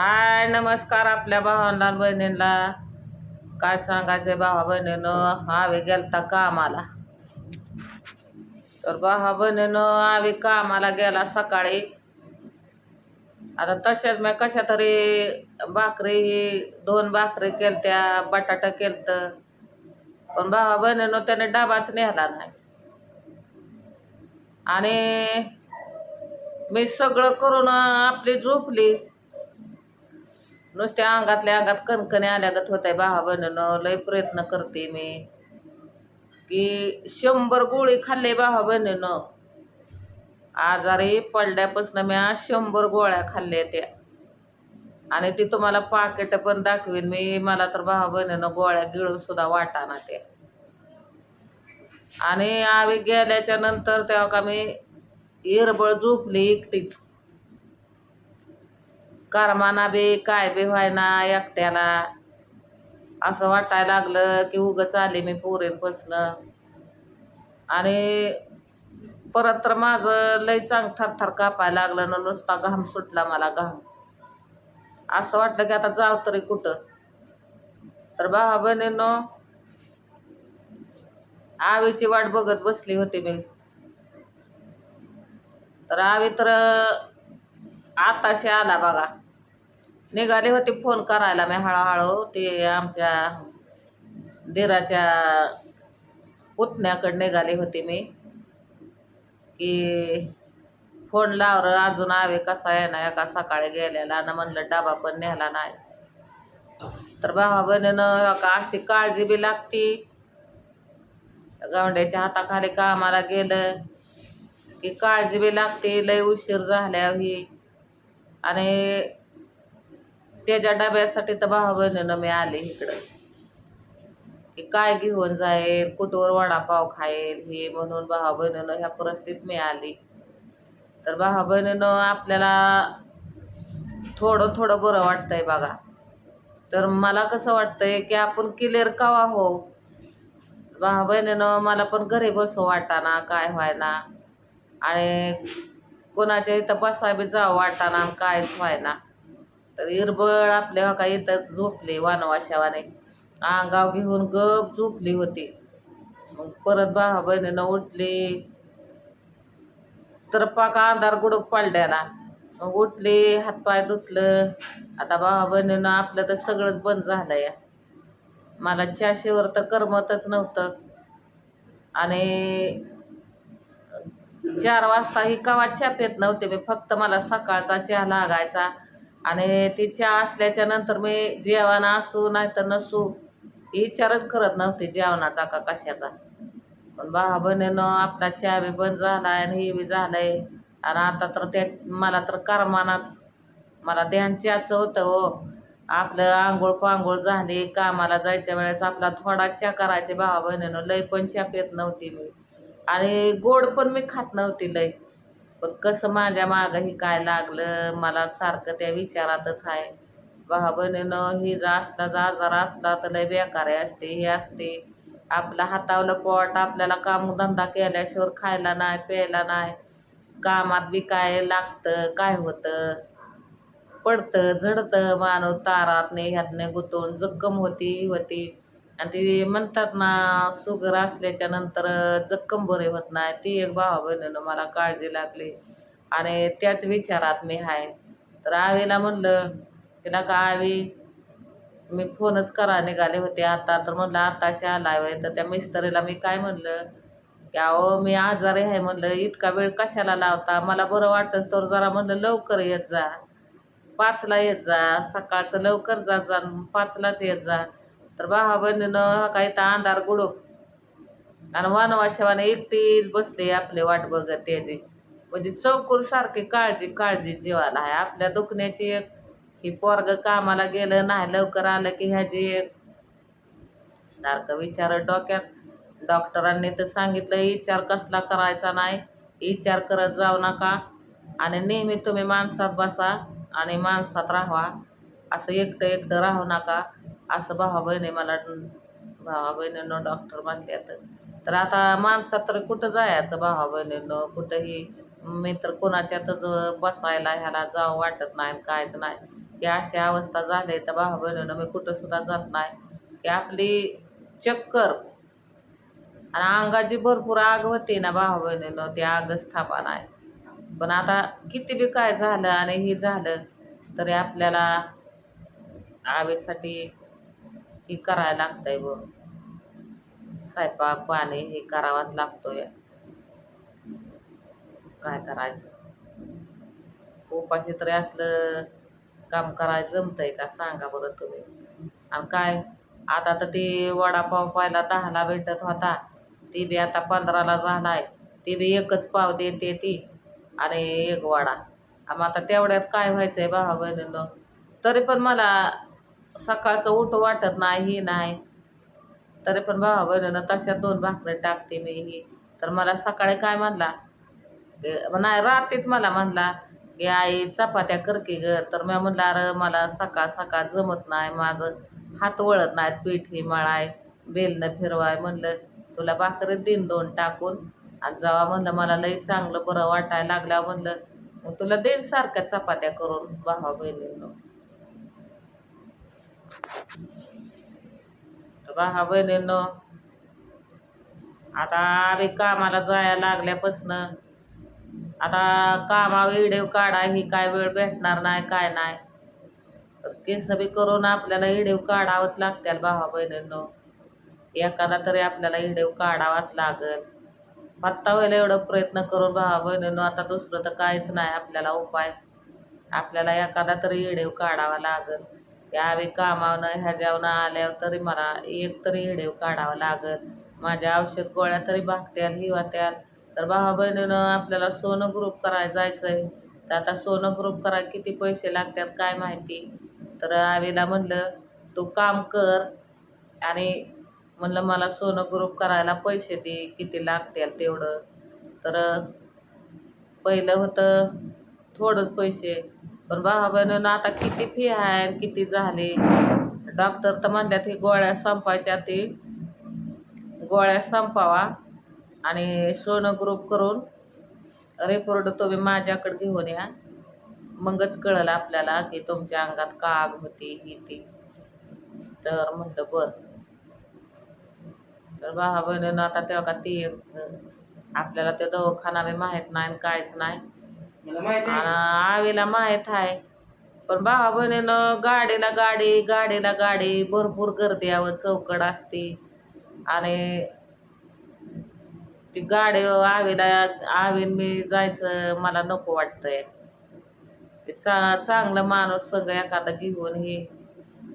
हाय नमस्कार आपल्या भावांना बहिणींना. काय सांगायचं भावा बहिणीनं? आवी गेलता कामाला. तर भावा बहिणीनं आवी कामाला गेला सकाळी. आता तशाच मी कशा तरी भाकरी ही दोन भाकरी केलत्या बटाटा केलतं. पण भावा बहिणीनं त्याने डबाच नेला नाही. आणि मी सगळं करून आपली झोपली. नुसत्या अंगातल्या अंगात कणकणी आल्यागत होत आहे भावा बहिणीनं लय प्रयत्न करते मी. की शंभर गोळी खाल्ले भावा बहिणीनं आजारी पडल्यापासून मी आज शंभर गोळ्या खाल्ल्या त्या. आणि ती तुम्हाला पाकिट पण दाखवीन मी मला तर भावा बहिणीनं गोळ्या गिळून सुद्धा वाटाना त्या. आणि आवी गेल्याच्यानंतर तेव्हा का मी इरबळ झोपली एकटीच. करमाना बी काय बी व्हायना एकट्याला. असं वाटायला लागलं की उगंच आले मी पोरेंपासनं आणि परत तर माझं लई चांग थरथर कापायला लागलं ना नुसता घाम सुटला मला घाम. असं वाटलं की आता जाव तरी कुठं. तर भावा बहिणीनं आवीची वाट बघत बसली होती मी. तर आवी तर आताशी आला बघा. निघाली होती फोन करायला मी हळूहळू ते आमच्या दिराच्या पुतण्याकडे निघाली होती मी. की फोन लावर अजून आवे कसा आहे ना एका सकाळी गेलेला ना म्हणलं डबा पण नेला नाही. तर भावा बहिणीनं का अशी काळजी बी लागती. गावंड्याच्या हाताखाली कामाला गेलं की काळजी बी लागते लय उशीर झाल्याही आणि त्याच्या डब्यासाठी तर भावा बहिणीनं मी आले इकडं. की काय घेऊन जाईल कुठवर वडापाव खाईल हे म्हणून भावा बहिणीनं ह्या परिस्थितीत मी आली. तर भावा बहिणीनं आपल्याला थोडं थोडं बरं वाटतंय बघा. तर मला कसं वाटतंय की आपण क्लिअर कवा हो? भावा बहिणीनं मला पण घरी बसू वाटाना काय व्हायना. आणि कोणाच्या इथं बसावी जावं वाटाना कायच व्हायना. तर इरबळ आपल्या का इथं झोपली वानवाशावाने. अंगाव घेऊन गप झोपली होती. मग परत भावा बहिणीनं उठली. तर पाका अंधार गुडूप पडल्याला? मग उठले हातपाय धुतलं. आता भावा बहिणीनं आपलं तर सगळंच बंद झालं या मला चाशीवर तर करमतच नव्हतं. आणि चार वाजता ही कवा छाप येत नव्हते मी फक्त मला सकाळचा चहा लागायचा. आणि ती चहा असल्याच्या नंतर मी जेवण असू नाही तर नसू विचारच करत नव्हते जेवणाचा का कशाचा. पण भावा बहिणीनं आपला चहा बी बंद झाला आणि हे बी झालं आहे आणि आता तर त्या मला तर करमानाच. मला ध्यान चहाचं होतं हो. आपलं आंघोळ पांघोळ झाली कामाला जायच्या वेळेस आपला थोडा चहा करायचे. भावा बहिणीनं लय पण चहा पेत नव्हती मी. आणि गोड पण मी खात नव्हती लय. पण कसं माझ्या मागंही काय लागलं मला सारखं त्या विचारातच आहे. भावा बहिणीनं ही जा असला जा आजार असला तर लय बेकारी असते हे असते. आपलं हातावलं पोट आपल्याला कामधंदा केल्याशिवाय खायला नाही प्यायला नाही. कामात बी काय लागतं काय होतं? पडतं झडतं माणूस तारातने ह्यातने गुतून जखम होती होती. आणि ती म्हणतात ना शुगर असल्याच्या नंतर जक्कम बरे होत नाही. ती एक भावा बहिणीनं मला काळजी लागली. आणि त्याच विचारात मी आहे तर आवीला म्हणलं तिला का आवी? मी फोनच करा निघाले होते आता. तर म्हणलं आताशी आला आहे तर त्या मिस्त्रीला मी काय म्हणलं? की अहो मी आजारी आहे म्हणलं. इतका वेळ कशाला लावता? मला बरं वाटतं तर जरा म्हणलं लवकर येत जा. पाचला येत जा. सकाळचं लवकर जात जा. पाचलाच येत जा. तर भावा बहिणीनं काही तर अंधार गुडूप आणि वानवाशावाने एकटीच बसले आपले वाट बघत त्याची म्हणजे चौकूर सारखी काळजी काळजी जीवाला आहे. आपल्या दुखण्याची एक ही पोरग कामाला गेलं नाही लवकर आलं की ह्याची एक. सारखं विचार डोक्यात. डॉक्टरांनी तर सांगितलं विचार कसला करायचा नाही? विचार करत जाऊ नका. आणि नेहमी तुम्ही माणसात बसा आणि माणसात राहा. असं एकटं एकटं राहू नका. असं भावा बहिणी मला. भावा बहिणीनं डॉक्टर म्हणतात तर आता माणसात तर कुठं जायचं भावा बहिणीनं कुठंही मी तर कोणाच्यातच बसायला ह्याला जावं वाटत नाही कायच नाही. की अशी अवस्था झाली तर भावा बहिणीनं मी कुठंसुद्धा जात नाही. की आपली चक्कर आणि अंगाची भरपूर आग होती ना भावा बहिणीनं ती आगच थापा नाही. पण आता किती बी काय झालं आणि हे झालं तरी आपल्याला आवेसाठी की करायला लागतंय ब स्वयंपाक पाणी हे करावाच लागतोय. काय करायचं? उपाशी तरी असलं काम करायचं जमतंय का? सांगा बरं तुम्ही. आणि काय? आता तर ते वडापाव पाहिला दहाला भेटत होता. ती बी आता पंधराला झालाय. ती बी एकच पाव देते ती आणि एक वडा. मग आता तेवढ्यात काय व्हायचंय भावा बहिणीनं? तरी पण मला सकाळचं उठ वाटत नाही ही नाही. तरी पण भावा बहिणीनं तशा दोन भाकरी टाकते मी ही. तर मला सकाळी काय म्हणला? नाही रात्रीच मला म्हणला की आई चपात्या कर की ग. तर मी म्हणलं अरे मला सकाळ सकाळ जमत नाही माझं हात वळत नाहीत पीठ ही मळाय बेलनं फिरवाय. म्हणलं तुला भाकरी दिन दोन टाकून आणि जेव्हा म्हणलं मला लई चांगलं बरं वाटायला लागलं. म्हणलं मग तुला देईन सारख्या चपात्या करून भावा बहिणीनं. तर भावा बहिणीनं. आता आम्ही कामाला जायला लागल्यापासनं आता कामा व्हिडिओ काढा ही काय वेळ भेटणार नाही काय नाही. केस बी करून आपल्याला व्हिडिओ काढावंच लागतील भावा बहिणींनो. एखादा तरी आपल्याला व्हिडिओ काढावाच लागल. पत्ता व्हायला एवढं प्रयत्न करून भावा बहिणींनो आता दुसरं तर काहीच नाही आपल्याला उपाय. आपल्याला एखादा तरी व्हिडिओ काढावा लागल. यावेळी कामावनं ह्याच्यावनं आल्यावर तरी मला एक तरी हिडेव काढावं लागत माझ्या औषध गोळ्या तरी भागत्याल हिवात्याल. तर भावा बहिणीनं आपल्याला सोनं ग्रुप करायला जायचं आहे तर आता सोनं ग्रुप करायला किती पैसे लागतात काय माहिती? तर आवीला म्हणलं तू काम कर आणि म्हणलं मला सोनं ग्रुप करायला पैसे दे किती लागतील तेवढं. तर पहिलं होतं थोडंच पैसे. पण भावा बहिणीनं आता किती फी आहे आणि किती झाली? डॉक्टर तर म्हणतात हे गोळ्या संपायच्या ते. गोळ्या संपावा आणि सोनं ग्रुप करून रिपोर्ट तुम्ही माझ्याकडे घेऊन या. मगच कळलं आपल्याला की तुमच्या अंगात का आग होती ही ती. तर म्हटलं बरं. तर भावा बहिणीनं आता तेव्हा का ती आपल्याला ते दवाखाना बी माहीत नाही आणि काहीच नाही. आवीला माहीत आहे. पण भावा बहिणीनं गाडीला गाडी गाडीला गाडी भरपूर गर्दी यावं चौकड असते. आणि ती गाडी आवीला आवीन मी जायचं मला नको वाटतंय. ते चा चांगलं माणूस सगळं एखादा घेऊन हे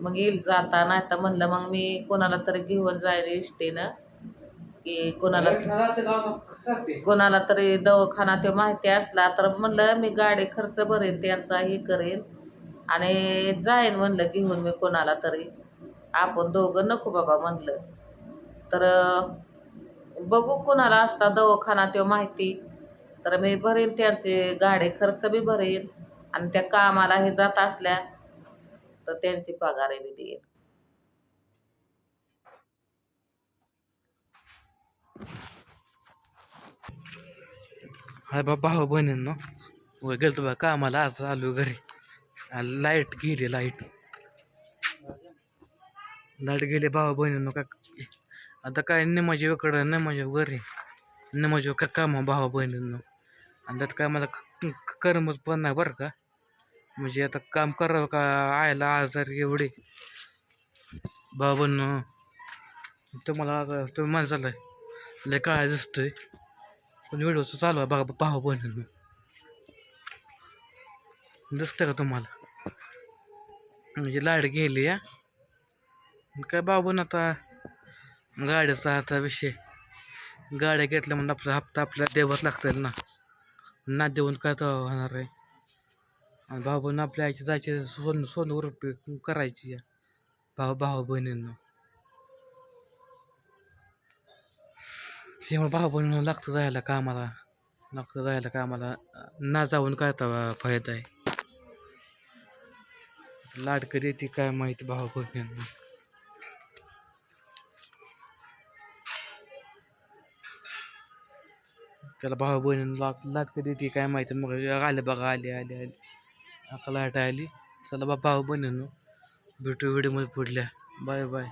मग येईल जाता नाही तर म्हणलं मग मी कोणाला तरी घेऊन जाईल इष्टीनं की कोणाला कोणाला तरी दवाखाना ते माहिती असला तर म्हणलं मी गाडी खर्च भरेन त्यांचा हे करेन. आणि जाईन म्हणलं घेऊन मी कोणाला तरी. आपण दोघं नको बाबा म्हणलं. तर बघू कोणाला असता दवाखाना ते माहिती. तर मी भरेन त्यांचे गाडी खर्च बी भरेन. आणि त्या कामाला हे जात असल्या तर त्यांची पगार बी देईन. हाय बा भाऊ हो बहिणींनो. व गेलतो बा कामाला आज आलो घरी. लाइट गेली लाइट. लाइट गेली भाऊ बहिणींनो का आता काय नेमाजी इकडं नेमाजी घरी. नेमाजी का कामा भाऊ बहिणींनो. आणि त्यात काय मला करमच करमत पण नाही बरं का. म्हणजे आता काम करावं का आयला आजारी एवढे. भाऊ तुम्हाला तुम्ही माणसाला लय काळा दिसतोय. पण व्हिडिओचं चालू आहे बघा भाऊ बहिणींनो दिसतं का तुम्हाला? म्हणजे लाइट गेली या काय बाबून आता गाड्याचा आता विषय. गाड्या घेतल्या म्हणून आपला हप्ता आपल्याला देवच लागतील ना. ना देऊन काय तर होणार आहे. आणि भाऊ आपल्या आईची जायची सोन सोन रुपये करायची या भाऊ भाऊ बहिणींना. त्यामुळे भाऊ बहिणींना लागतं जायला कामाला लागतं जायला कामाला. ना जाऊन काय तर फायदा आहे? लाट येते काय माहिती भाऊ बहिणींना त्याला भाऊ बहिणींना लाट लाट येते काय माहिती. मग आले बघा आले आले आले. आता लाट आली. चला बा भाऊ बहिणींनो भेटू व्हिडिओमध्ये पुढल्या. Bye bye